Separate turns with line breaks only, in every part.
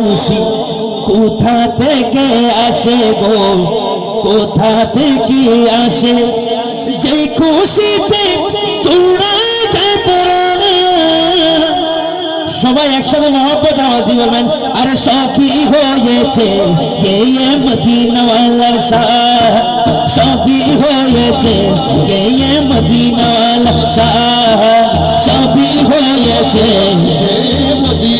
খুশি কোথা থেকে আসে গো? কোথা থেকে আসে? যে খুশিতে যায় সবাই একসাথে মহব্বত আওয়াজি বলবেন, আরে সবই হয়েছে এ মদিনাওয়ালার শাহ? সবই হয়েছে এ মদিনাওয়ালার শাহ? সবই হয়েছে
মদিনা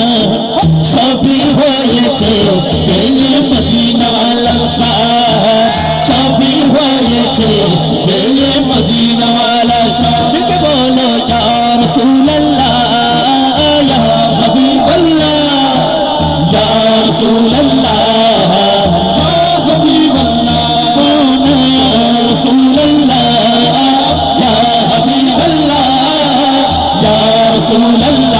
رسول الله. يا حبيب الله. يا حبيب الله.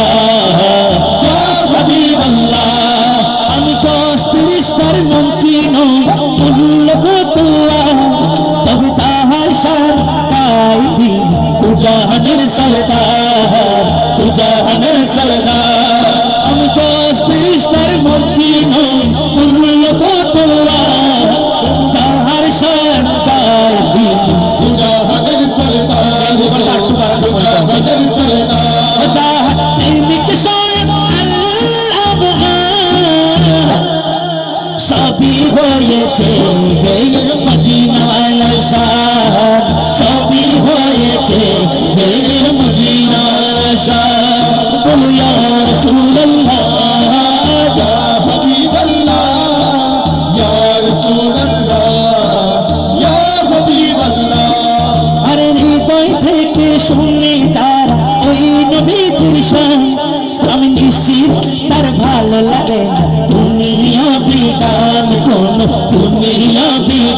নিশ্চিত তার ভালো লাগে। না দুনিয়া বিগান কোন দুনিয়া বিগান